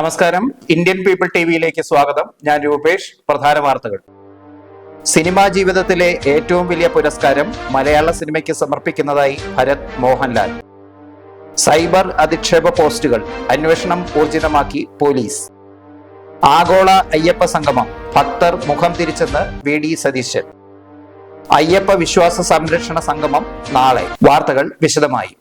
നമസ്കാരം. Indian people T വിയിലേക്ക് സ്വാഗതം. ഞാൻ രൂപേഷ് പ്രധാന വാർത്തകൾ. സിനിമാ ജീവിതത്തിലെ ഏറ്റവും വലിയ പുരസ്കാരം മലയാള സിനിമയ്ക്ക് സമർപ്പിക്കുന്നതായി ഭരത് മോഹൻലാൽ. സൈബർ അധിക്ഷേപ പോസ്റ്റുകൾ അന്വേഷണം ഊർജിതമാക്കി പോലീസ്. ആഗോള അയ്യപ്പ സംഗമം ഭക്തർ മുഖം തിരിച്ചെന്ന് വി ഡി സതീശൻ. അയ്യപ്പ വിശ്വാസ സംരക്ഷണ സംഗമം നാളെ. വാർത്തകൾ വിശദമായി.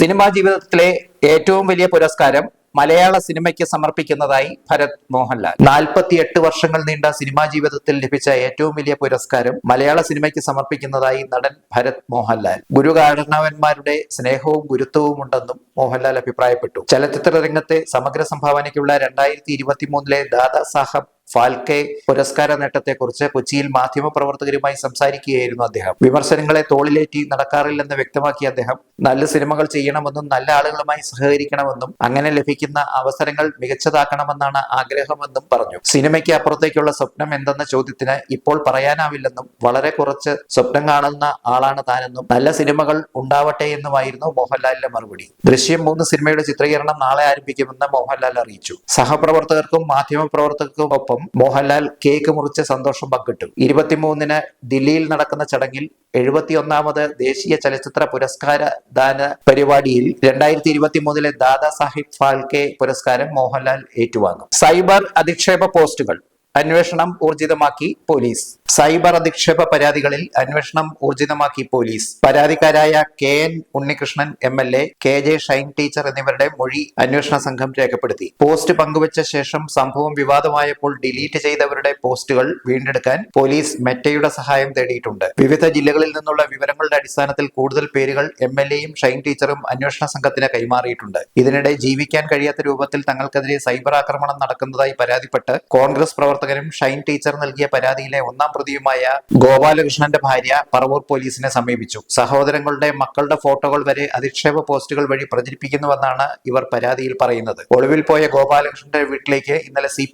സിനിമാ ജീവിതത്തിലെ ഏറ്റവും വലിയ പുരസ്കാരം മലയാള സിനിമയ്ക്ക് സമർപ്പിക്കുന്നതായി ഭരത് മോഹൻലാൽ. നാൽപ്പത്തിയെട്ട് വർഷങ്ങൾ നീണ്ട സിനിമാ ജീവിതത്തിൽ ലഭിച്ച ഏറ്റവും വലിയ പുരസ്കാരം മലയാള സിനിമയ്ക്ക് സമർപ്പിക്കുന്നതായി നടൻ ഭരത് മോഹൻലാൽ. ഗുരുകാരണവന്മാരുടെ സ്നേഹവും ഗുരുത്വവും ഉണ്ടെന്നും മോഹൻലാൽ അഭിപ്രായപ്പെട്ടു. ചലച്ചിത്ര രംഗത്തെ സമഗ്ര സംഭാവനയ്ക്കുള്ള രണ്ടായിരത്തി ഇരുപത്തി മൂന്നിലെ ദാദാ സാഹബ് ഫാൽക്കെ പുരസ്കാര നേട്ടത്തെക്കുറിച്ച് കൊച്ചിയിൽ മാധ്യമപ്രവർത്തകരുമായി സംസാരിക്കുകയായിരുന്നു അദ്ദേഹം. വിമർശനങ്ങളെ തോളിലേറ്റി നടക്കാറില്ലെന്ന് വ്യക്തമാക്കിയ അദ്ദേഹം. നല്ല സിനിമകൾ ചെയ്യണമെന്നും നല്ല ആളുകളുമായി സഹകരിക്കണമെന്നും അങ്ങനെ ലഭിക്കുന്ന അവസരങ്ങൾ മികച്ചതാക്കണമെന്നാണ് ആഗ്രഹമെന്നും പറഞ്ഞു. സിനിമയ്ക്ക് അപ്പുറത്തേക്കുള്ള സ്വപ്നം എന്തെന്ന ചോദ്യത്തിന് ഇപ്പോൾ പറയാനാവില്ലെന്നും വളരെ കുറച്ച് സ്വപ്നം കാണുന്ന ആളാണ് താനെന്നും നല്ല സിനിമകൾ ഉണ്ടാവട്ടെ എന്നുമായിരുന്നു മോഹൻലാലിന്റെ മറുപടി. ദൃശ്യം മൂന്ന് സിനിമയുടെ ചിത്രീകരണം നാളെ ആരംഭിക്കുമെന്ന് മോഹൻലാൽ അറിയിച്ചു. സഹപ്രവർത്തകർക്കും മാധ്യമപ്രവർത്തകർക്കും ഒപ്പം മോഹൻലാൽ കേക്ക് മുറിച്ച് സന്തോഷം പങ്കിട്ടു. ഇരുപത്തിമൂന്നിന് ദില്ലിയിൽ നടക്കുന്ന ചടങ്ങിൽ എഴുപത്തിയൊന്നാമത് ദേശീയ ചലച്ചിത്ര പുരസ്കാര ദാന പരിപാടിയിൽ രണ്ടായിരത്തി ഇരുപത്തി മൂന്നിലെ ദാദാ സാഹിബ് ഫാൽക്കെ പുരസ്കാരം മോഹൻലാൽ ഏറ്റുവാങ്ങും. സൈബർ അധിക്ഷേപ പോസ്റ്റുകൾ. അന്വേഷണം ഊർജിതമാക്കി പോലീസ്. സൈബർ അധിക്ഷേപ പരാതികളിൽ അന്വേഷണം ഊർജിതമാക്കി police. പരാതിക്കാരായ K N Unnikrishnan M L A K J Shine teacher എന്നിവരുടെ മൊഴി അന്വേഷണ സംഘം രേഖപ്പെടുത്തി. പോസ്റ്റ് പങ്കുവച്ച ശേഷം സംഭവം വിവാദമായപ്പോൾ ഡിലീറ്റ് ചെയ്തവരുടെ പോസ്റ്റുകൾ വീണ്ടെടുക്കാൻ പോലീസ് മെറ്റയുടെ സഹായം തേടിയിട്ടുണ്ട്. വിവിധ ജില്ലകളിൽ നിന്നുള്ള വിവരങ്ങളുടെ അടിസ്ഥാനത്തിൽ കൂടുതൽ പേരുകൾ എം എൽ എയും ഷൈൻ ടീച്ചറും അന്വേഷണ സംഘത്തിന് കൈമാറിയിട്ടുണ്ട്. ഇതിനിടെ ജീവിക്കാൻ കഴിയാത്ത രൂപത്തിൽ തങ്ങൾക്കെതിരെ സൈബർ ആക്രമണം നടക്കുന്നതായി പരാതിപ്പെട്ട് കോൺഗ്രസ് പ്രവർത്തകരും ഷൈൻ ടീച്ചർ നൽകിയ പരാതിയിലെ ഒന്നാം പ്രതിയുമായ ഗോപാലകൃഷ്ണന്റെ ഭാര്യ പറവൂർ പോലീസിനെ സമീപിച്ചു. സഹോദരങ്ങളുടെ മക്കളുടെ ഫോട്ടോകൾ വരെ അധിക്ഷേപ പോസ്റ്റുകൾ വഴി പ്രചരിപ്പിക്കുന്നുവെന്നാണ് ഇവർ പരാതിയിൽ പറയുന്നത്. ഒളിവിൽ പോയ ഗോപാലകൃഷ്ണന്റെ വീട്ടിലേക്ക് ഇന്നലെ സി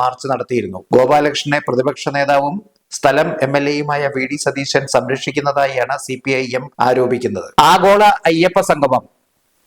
മാർച്ച് നടത്തിയിരുന്നു. ഗോപാലകൃഷ്ണനെ പ്രതിപക്ഷ നേതാവും സ്ഥലം എം എൽ എയുമായ വി ഡി സതീശൻ സംരക്ഷിക്കുന്നതായാണ് സി പി ഐ എം ആരോപിക്കുന്നത്. ആഗോള അയ്യപ്പ സംഗമം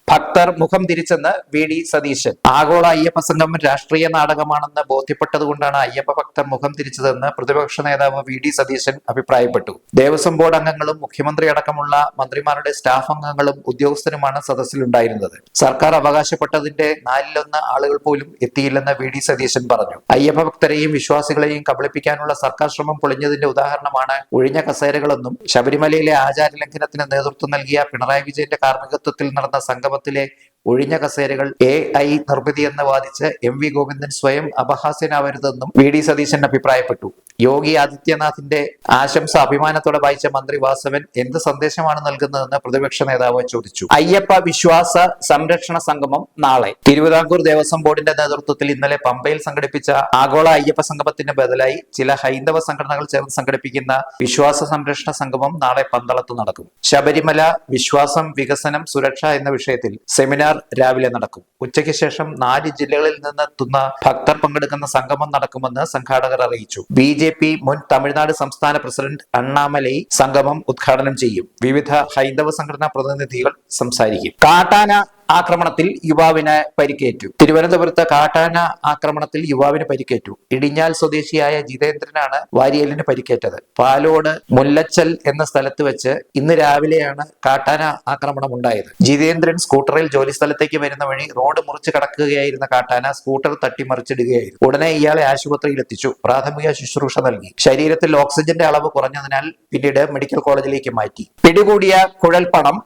ഭക്തർ മുഖം തിരിച്ചെന്ന് വി ഡി സതീശൻ. ആഗോള അയ്യപ്പ സംഘം രാഷ്ട്രീയ നാടകമാണെന്ന് ബോധ്യപ്പെട്ടതുകൊണ്ടാണ് അയ്യപ്പ ഭക്തർ മുഖം തിരിച്ചതെന്ന് പ്രതിപക്ഷ നേതാവ് വി ഡി സതീശൻ അഭിപ്രായപ്പെട്ടു. ദേവസ്വം ബോർഡ് അംഗങ്ങളും മുഖ്യമന്ത്രി അടക്കമുള്ള മന്ത്രിമാരുടെ സ്റ്റാഫ് അംഗങ്ങളും ഉദ്യോഗസ്ഥരുമാണ് സദസ്സിലുണ്ടായിരുന്നത്. സർക്കാർ അവകാശപ്പെട്ടതിന്റെ നാലിലൊന്ന് ആളുകൾ പോലും എത്തിയില്ലെന്ന് വി ഡി സതീശൻ പറഞ്ഞു. അയ്യപ്പ ഭക്തരെയും വിശ്വാസികളെയും കബളിപ്പിക്കാനുള്ള സർക്കാർ ശ്രമം പൊളിഞ്ഞതിന്റെ ഉദാഹരണമാണ് ഒഴിഞ്ഞ കസേരകളെന്നും ശബരിമലയിലെ ആചാര ലംഘനത്തിന് നേതൃത്വം നൽകിയ പിണറായി വിജയന്റെ കാർമ്മികത്വത്തിൽ നടന്ന സംഗമത്തിലെ ഒഴിഞ്ഞ കസേരകൾ എ ഐ നിർമ്മിതിയെന്ന് വാദിച്ച് എം വി ഗോവിന്ദൻ സ്വയം അപഹാസ്യനാവരുതെന്നും വി ഡി സതീശൻ അഭിപ്രായപ്പെട്ടു. യോഗി ആദിത്യനാഥിന്റെ ആശംസ അഭിമാനത്തോടെ വായിച്ച മന്ത്രി വാസവൻ എന്ത് സന്ദേശമാണ് നൽകുന്നതെന്ന് പ്രതിപക്ഷ നേതാവ് ചോദിച്ചു. അയ്യപ്പ വിശ്വാസ സംരക്ഷണ സംഗമം നാളെ. തിരുവിതാംകൂർ ദേവസ്വം ബോർഡിന്റെ നേതൃത്വത്തിൽ ഇന്നലെ പമ്പയിൽ സംഘടിപ്പിച്ച ആഗോള അയ്യപ്പ സംഗമത്തിന് ബദലായി ചില ഹൈന്ദവ സംഘടനകൾ ചേർന്ന് സംഘടിപ്പിക്കുന്ന വിശ്വാസ സംരക്ഷണ സംഗമം നാളെ പന്തളത്ത് നടക്കും. ശബരിമല വിശ്വാസം വികസനം സുരക്ഷ എന്ന വിഷയത്തിൽ സെമിനാർ രാവിലെ നടക്കും. ഉച്ചയ്ക്ക് ശേഷം നാല് ജില്ലകളിൽ നിന്നെത്തുന്ന ഭക്തർ പങ്കെടുക്കുന്ന സംഗമം നടക്കുമെന്ന് സംഘാടകർ അറിയിച്ചു. ബി ജെ പി മുൻ തമിഴ്നാട് സംസ്ഥാന പ്രസിഡന്റ് അണ്ണാമലൈ സംഗമം ഉദ്ഘാടനം ചെയ്യും. വിവിധ ഹൈന്ദവ സംഘടനാ പ്രതിനിധികൾ സംസാരിക്കും. കാട്ടാന ആക്രമണത്തിൽ യുവാവിന് പരിക്കേറ്റു. തിരുവനന്തപുരത്ത് കാട്ടാന ആക്രമണത്തിൽ യുവാവിന് പരിക്കേറ്റു. ഇടിഞ്ഞാൽ സ്വദേശിയായ ജിതേന്ദ്രനാണ് വാരിയലിന് പരിക്കേറ്റത്. പാലോട് മുല്ലച്ചൽ എന്ന സ്ഥലത്ത് വെച്ച് ഇന്ന് രാവിലെയാണ് കാട്ടാന ആക്രമണം ഉണ്ടായത്. ജിതേന്ദ്രൻ സ്കൂട്ടറിൽ ജോലി സ്ഥലത്തേക്ക് വരുന്ന വഴി റോഡ് മുറിച്ച് കടക്കുകയായിരുന്ന കാട്ടാന സ്കൂട്ടർ തട്ടിമറിച്ചിടുകയായിരുന്നു. ഉടനെ ഇയാളെ ആശുപത്രിയിൽ എത്തിച്ചു. പ്രാഥമിക ശുശ്രൂഷ നൽകി. ശരീരത്തിൽ ഓക്സിജന്റെ അളവ് കുറഞ്ഞതിനാൽ പിന്നീട് മെഡിക്കൽ കോളേജിലേക്ക് മാറ്റി. പിടികൂടിയ കുഴൽപ്പണം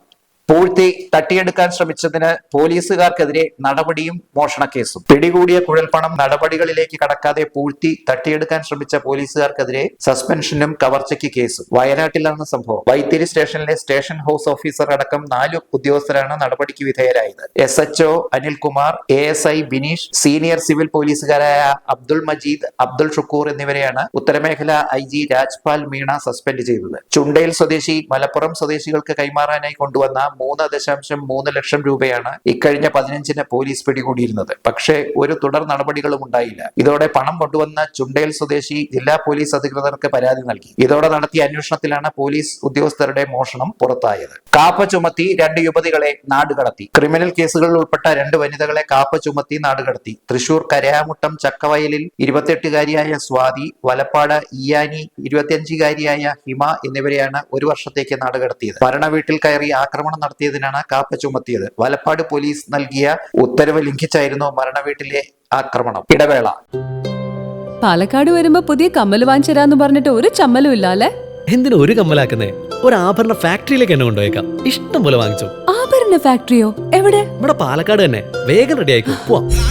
പൂഴ്ത്തി തട്ടിയെടുക്കാൻ ശ്രമിച്ചതിന് പോലീസുകാർക്കെതിരെ നടപടിയും മോഷണ കേസും. പിടികൂടിയ കുഴൽപ്പണം നടപടികളിലേക്ക് കടക്കാതെ പൂഴ്ത്തി തട്ടിയെടുക്കാൻ ശ്രമിച്ച പോലീസുകാർക്കെതിരെ സസ്പെൻഷനും കവർച്ചയ്ക്ക് കേസും. വയനാട്ടിലാണ് സംഭവം. വൈത്തിരി സ്റ്റേഷനിലെ സ്റ്റേഷൻ ഹൗസ് ഓഫീസർ അടക്കം നാല് ഉദ്യോഗസ്ഥരാണ് നടപടിക്ക് വിധേയരായത്. S H O Anilkumar A S I Bineesh senior civil പോലീസുകാരായ Abdul Majeed Abdul Shukkur എന്നിവരെയാണ് ഉത്തരമേഖല I G Rajpal Meena suspend ചെയ്തത്. ചുണ്ടയിൽ സ്വദേശി മലപ്പുറം സ്വദേശികൾക്ക് കൈമാറാനായി കൊണ്ടുവന്ന മൂന്ന് ദശാംശം മൂന്ന് ലക്ഷം രൂപയാണ് ഇക്കഴിഞ്ഞ പതിനഞ്ചിന് പോലീസ് പിടികൂടിയിരുന്നത്. പക്ഷേ ഒരു തുടർ നടപടികളും ഉണ്ടായില്ല. ഇതോടെ പണം കൊണ്ടുവന്ന ചുണ്ടേൽ സ്വദേശി ജില്ലാ പോലീസ് അധികൃതർക്ക് പരാതി നൽകി. ഇതോടെ നടത്തിയ അന്വേഷണത്തിലാണ് പോലീസ് ഉദ്യോഗസ്ഥരുടെ മോഷണം പുറത്തായത്. കാപ്പ ചുമത്തി രണ്ട് യുവതികളെ നാടുകടത്തി ക്രിമിനൽ കേസുകളിൽ ഉൾപ്പെട്ട രണ്ട് വനിതകളെ കാപ്പ ചുമത്തി നാടുകടത്തി തൃശൂർ കരയാമുട്ടം ചക്കവയലിൽ ഇരുപത്തിയെട്ടുകാരിയായ സ്വാതി വലപ്പാട് ഇയാനി ഇരുപത്തിയഞ്ചുകാരിയായ ഹിമ എന്നിവരെയാണ് ഒരു വർഷത്തേക്ക് നാടുകടത്തിയത് മരണ വീട്ടിൽ കയറി ആക്രമണം നടത്തിയതിനാണ് കാപ്പ ചുമത്തിയത്. വലപ്പാട് പോലീസ് നൽകിയ ഉത്തരവ് ലംഘിച്ചായിരുന്നു മരണ വീട്ടിലെ ആക്രമണം. ഇടവേള. പാലക്കാട് വരുമ്പോ പുതിയ കമ്മൽ വാങ്ങിച്ചരാന്ന് പറഞ്ഞിട്ട് ഒരു ചമ്മലും ഇല്ല അല്ലെ എന്തിനു ഒരു കമ്മലാക്കുന്നേ? ഒരു ആഭരണ ഫാക്ടറിയിലേക്ക് എന്നെ കൊണ്ടുപോയേക്കാം. ഇഷ്ടം പോലെ വാങ്ങിച്ചു. ആഭരണ ഫാക്ടറിയോ? എവിടെ? ഇവിടെ പാലക്കാട് തന്നെ. വേഗം റെഡി ആയിക്കോ. പോവാം.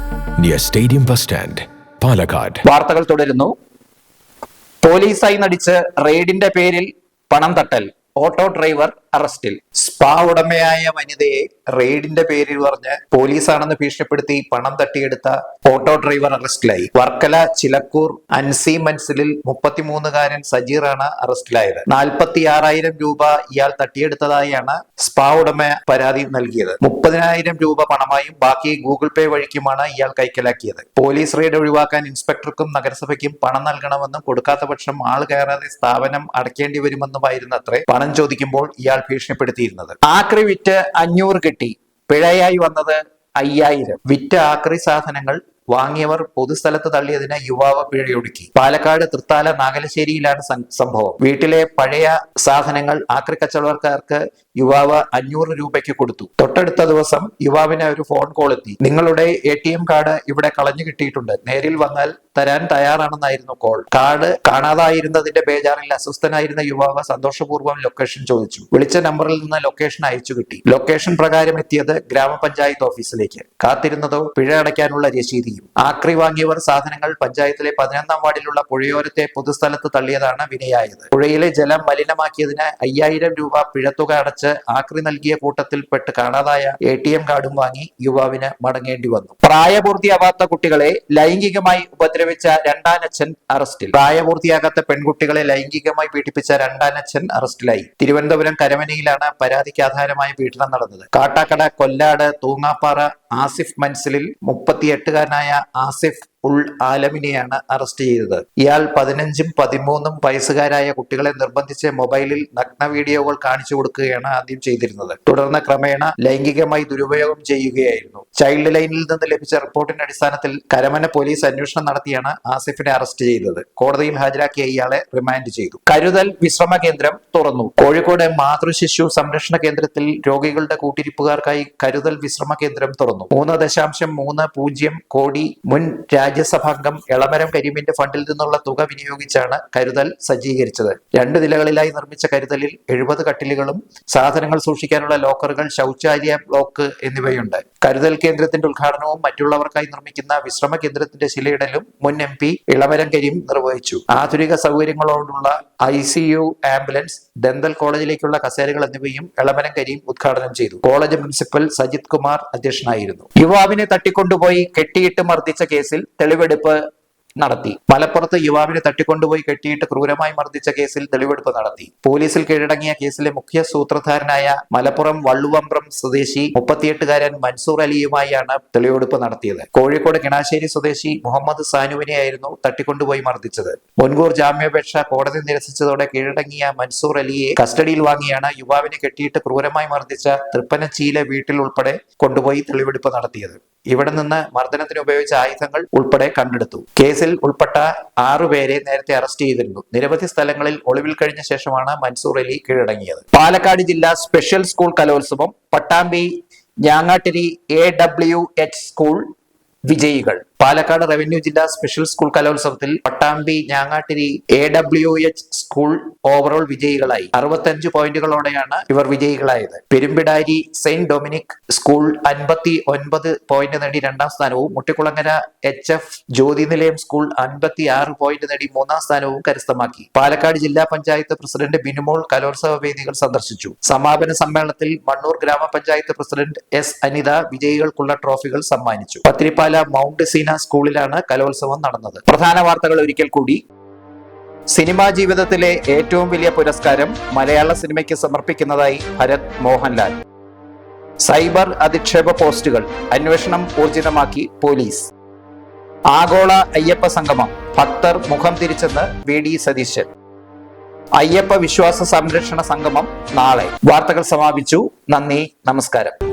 near stadium bus stand Palakkad വാർത്തകൾ തുടരുന്നു. പോലീസായി നടിച്ച് റെയ്ഡിന്റെ പേരിൽ പണം തട്ടൽ. ഓട്ടോ ഡ്രൈവർ അറസ്റ്റിൽ. സ്പാ ഉടമയായ വനിതയെ റെയ്ഡിന്റെ പേരിൽ പറഞ്ഞ് പോലീസാണെന്ന് ഭീഷണിപ്പെടുത്തി പണം തട്ടിയെടുത്ത ഓട്ടോ ഡ്രൈവർ അറസ്റ്റിലായി. വർക്കല ചിലക്കൂർ അൻസി മൻസിലിൽ മുപ്പത്തിമൂന്നുകാരൻ സജീറാണ് അറസ്റ്റിലായത്. നാൽപ്പത്തി ആറായിരം രൂപ ഇയാൾ തട്ടിയെടുത്തതായാണ് സ്പാ ഉടമ പരാതി നൽകിയത്. മുപ്പതിനായിരം രൂപ പണമായും ബാക്കി ഗൂഗിൾ പേ വഴിക്കുമാണ് ഇയാൾ കൈക്കലാക്കിയത്. പോലീസ് റെയ്ഡ് ഒഴിവാക്കാൻ ഇൻസ്പെക്ടർക്കും നഗരസഭയ്ക്കും പണം നൽകണമെന്നും കൊടുക്കാത്ത പക്ഷം ആൾ കയറാതെ സ്ഥാപനം അടയ്ക്കേണ്ടി വരുമെന്നുമായിരുന്നു അത്രേ പണം ചോദിക്കുമ്പോൾ ഇയാൾ ഭീഷണിപ്പെടുത്തിയിരുന്നത്. ആക്രി വിറ്റ് അഞ്ഞൂറ് കിട്ടി. പിഴയായി വന്നത് അയ്യായിരം. വിറ്റ ആക്രി സാധനങ്ങൾ വാങ്ങിയവർ പൊതുസ്ഥലത്ത് തള്ളിയതിന് യുവാവ് പിഴയൊടുക്കി. പാലക്കാട് തൃത്താല നാഗലശ്ശേരിയിലാണ് സംഭവം. വീട്ടിലെ പഴയ സാധനങ്ങൾ ആക്രി കച്ചവടക്കാർക്ക് യുവാവ് അഞ്ഞൂറ് രൂപയ്ക്ക് കൊടുത്തു. തൊട്ടടുത്ത ദിവസം യുവാവിന് ഒരു ഫോൺ കോൾ എത്തി. നിങ്ങളുടെ എ കാർഡ് ഇവിടെ കളഞ്ഞു കിട്ടിയിട്ടുണ്ട്. നേരിൽ വന്നാൽ തരാൻ തയ്യാറാണെന്നായിരുന്നു കോൾ കാർഡ് കാണാതായിരുന്നതിന്റെ ബേജാറിൽ അസ്വസ്ഥനായിരുന്ന യുവാവ് സന്തോഷപൂർവം ലൊക്കേഷൻ ചോദിച്ചു. വിളിച്ച നമ്പറിൽ നിന്ന് ലൊക്കേഷൻ അയച്ചു കിട്ടി. ലൊക്കേഷൻ പ്രകാരം എത്തിയത് ഗ്രാമപഞ്ചായത്ത് ഓഫീസിലേക്ക് കാത്തിരുന്നതോ പിഴ അടയ്ക്കാനുള്ള രശീതിയും ആക്രി വാങ്ങിയവർ സാധനങ്ങൾ പഞ്ചായത്തിലെ പതിനൊന്നാം വാർഡിലുള്ള പുഴയോരത്തെ പൊതുസ്ഥലത്ത് തള്ളിയതാണ് വിനയായത് പുഴയിലെ ജലം മലിനമാക്കിയതിന് അയ്യായിരം രൂപ പിഴത്തുക അടച്ച് ആക്രി നൽകിയ കൂട്ടത്തിൽ പെട്ട് കാണാതായ എ ടി എം കാർഡും വാങ്ങി യുവാവിന് മടങ്ങേണ്ടി വന്നു. പ്രായപൂർത്തിയാവാത്ത കുട്ടികളെ ലൈംഗികമായി ഉപദ്രവിച്ച രണ്ടാനച്ഛൻ അറസ്റ്റിൽ. പ്രായപൂർത്തിയാകാത്ത പെൺകുട്ടികളെ ലൈംഗികമായി പീഡിപ്പിച്ച രണ്ടാനച്ഛൻ അറസ്റ്റിലായി. തിരുവനന്തപുരം കരമനയിലാണ് പരാതിക്ക് ആധാരമായ പീഡനം നടന്നത്. കാട്ടാക്കട കൊല്ലാട് തൂങ്ങാപ്പാറ ആസിഫ് മൻസിലിൽ മുപ്പത്തിയെട്ടുകാരനായ ആസിഫ് ഉൾ ആലമിനെയാണ് അറസ്റ്റ് ചെയ്തത്. ഇയാൾ പതിനഞ്ചും പതിമൂന്നും വയസ്സുകാരായ കുട്ടികളെ നിർബന്ധിച്ച് മൊബൈലിൽ നഗ്ന വീഡിയോകൾ കാണിച്ചു കൊടുക്കുകയാണ് ആദ്യം ചെയ്തിരുന്നത്. തുടർന്ന് ക്രമേണ ലൈംഗികമായി ദുരുപയോഗം ചെയ്യുകയായിരുന്നു. ചൈൽഡ് ലൈനിൽ നിന്ന് ലഭിച്ച റിപ്പോർട്ടിന്റെ അടിസ്ഥാനത്തിൽ കരമന പോലീസ് അന്വേഷണം നടത്തിയാണ് ആസിഫിനെ അറസ്റ്റ് ചെയ്തത്. കോടതിയിൽ ഹാജരാക്കിയ ഇയാളെ റിമാൻഡ് ചെയ്തു. കരുതൽ വിശ്രമ കേന്ദ്രം തുറന്നു. കോഴിക്കോട് മാതൃശിശു സംരക്ഷണ കേന്ദ്രത്തിൽ രോഗികളുടെ കൂട്ടിരിപ്പുകാർക്കായി കരുതൽ വിശ്രമ കേന്ദ്രം തുറന്നു. മൂന്ന് ദശാംശം മൂന്ന് പൂജ്യം കോടി മുൻ രാജ്യസഭാംഗം എളമരം കരീമിന്റെ ഫണ്ടിൽ നിന്നുള്ള തുക വിനിയോഗിച്ചാണ് കരുതൽ സജ്ജീകരിച്ചത്. രണ്ട് നിലകളിലായി നിർമ്മിച്ച കരുതലിൽ എഴുപത് കട്ടിലുകളും സാധനങ്ങൾ സൂക്ഷിക്കാനുള്ള ലോക്കറുകൾ ശൗചാലയ ബ്ലോക്ക് എന്നിവയുണ്ട്. കരുതൽ കേന്ദ്രത്തിന്റെ ഉദ്ഘാടനവും മറ്റുള്ളവർക്കായി നിർമ്മിക്കുന്ന വിശ്രമ കേന്ദ്രത്തിന്റെ ശിലയിടലും മുൻ എം പി ഇളമരം കരീം നിർവഹിച്ചു. ആധുനിക സൗകര്യങ്ങളോടുള്ള I C U ambulance dental കോളേജിലേക്കുള്ള കസേരകൾ എന്നിവയും ഇളമരം കരീം ഉദ്ഘാടനം ചെയ്തു. കോളേജ് പ്രിൻസിപ്പൽ സജിത് കുമാർ അധ്യക്ഷനായിരുന്നു. യുവാവിനെ തട്ടിക്കൊണ്ടുപോയി കെട്ടിയിട്ട് മർദ്ദിച്ച കേസിൽ തെളിവെടുപ്പ് നടത്തി. മലപ്പുറത്ത് യുവാവിനെ തട്ടിക്കൊണ്ടുപോയി കെട്ടിയിട്ട് ക്രൂരമായി മർദ്ദിച്ച കേസിൽ തെളിവെടുപ്പ് നടത്തി. പോലീസിൽ കീഴടങ്ങിയ കേസിലെ മുഖ്യ സൂത്രധാരനായ മലപ്പുറം വള്ളുവമ്പ്രം സ്വദേശി മുപ്പത്തിയെട്ടുകാരൻ മൻസൂർ അലിയുമായാണ് തെളിവെടുപ്പ് നടത്തിയത്. കോഴിക്കോട് കിണാശ്ശേരി സ്വദേശി മുഹമ്മദ് സാനുവിനെയായിരുന്നു തട്ടിക്കൊണ്ടുപോയി മർദ്ദിച്ചത്. മുൻകൂർ ജാമ്യാപേക്ഷ കോടതി നിരസിച്ചതോടെ കീഴടങ്ങിയ മൻസൂർ അലിയെ കസ്റ്റഡിയിൽ വാങ്ങിയാണ് യുവാവിനെ കെട്ടിയിട്ട് ക്രൂരമായി മർദ്ദിച്ച തൃപ്പനച്ചീലെ വീട്ടിൽ ഉൾപ്പെടെ കൊണ്ടുപോയി തെളിവെടുപ്പ് നടത്തിയത്. ഇവിടെ നിന്ന് മർദ്ദനത്തിന് ഉപയോഗിച്ച ആയുധങ്ങൾ ഉൾപ്പെടെ കണ്ടെടുത്തു. കേസിൽ ഉൾപ്പെട്ട ആറുപേരെ നേരത്തെ അറസ്റ്റ് ചെയ്തിരുന്നു. നിരവധി സ്ഥലങ്ങളിൽ ഒളിവിൽ കഴിഞ്ഞ ശേഷമാണ് മൻസൂർ അലി കീഴടങ്ങിയത്. പാലക്കാട് ജില്ലാ സ്പെഷ്യൽ സ്കൂൾ കലോത്സവം Pattambi Njangattiri A W H school വിജയികൾ. പാലക്കാട് റവന്യൂ ജില്ലാ സ്പെഷ്യൽ സ്കൂൾ കലോത്സവത്തിൽ Pattambi Njangattiri A W H school overall വിജയികളായി. അറുപത്തഞ്ച് പോയിന്റുകളോടെയാണ് ഇവർ വിജയികളായത്. പെരുമ്പിടാരി സെയിന്റ് ഡൊമിനിക് സ്കൂൾ അൻപത്തി ഒൻപത് പോയിന്റ് നേടി രണ്ടാം സ്ഥാനവും മുട്ടിക്കുളങ്ങര എച്ച് എഫ് ജ്യോതി നിലയം സ്കൂൾ അൻപത്തി ആറ് പോയിന്റ് നേടി മൂന്നാം സ്ഥാനവും കരസ്ഥമാക്കി. പാലക്കാട് ജില്ലാ പഞ്ചായത്ത് പ്രസിഡന്റ് ബിനുമോൾ കലോത്സവ വേദികൾ സന്ദർശിച്ചു. സമാപന സമ്മേളനത്തിൽ മണ്ണൂർ ഗ്രാമപഞ്ചായത്ത് പ്രസിഡന്റ് എസ് അനിത വിജയികൾക്കുള്ള ട്രോഫികൾ സമ്മാനിച്ചു. പത്തിരിപ്പാല മൗണ്ട് സീന സ്കൂളിലാണ് കലോത്സവം നടന്നത്. പ്രധാന വാർത്തകൾ ഒരിക്കൽ കൂടി. സിനിമാ ജീവിതത്തിലെ ഏറ്റവും വലിയ പുരസ്കാരം മലയാള സിനിമയ്ക്ക് സമർപ്പിക്കുന്നതായി ഭരത് മോഹൻലാൽ. സൈബർ അധിക്ഷേപ പോസ്റ്റുകൾ അന്വേഷണം ഊർജിതമാക്കി പോലീസ്. ആഗോള അയ്യപ്പ സംഗമം ഭക്തർ മുഖം തിരിച്ചെന്ന് വി ഡി സതീശൻ. അയ്യപ്പ വിശ്വാസ സംരക്ഷണ സംഗമം നാളെ. വാർത്തകൾ സമാപിച്ചു. നന്ദി നമസ്കാരം.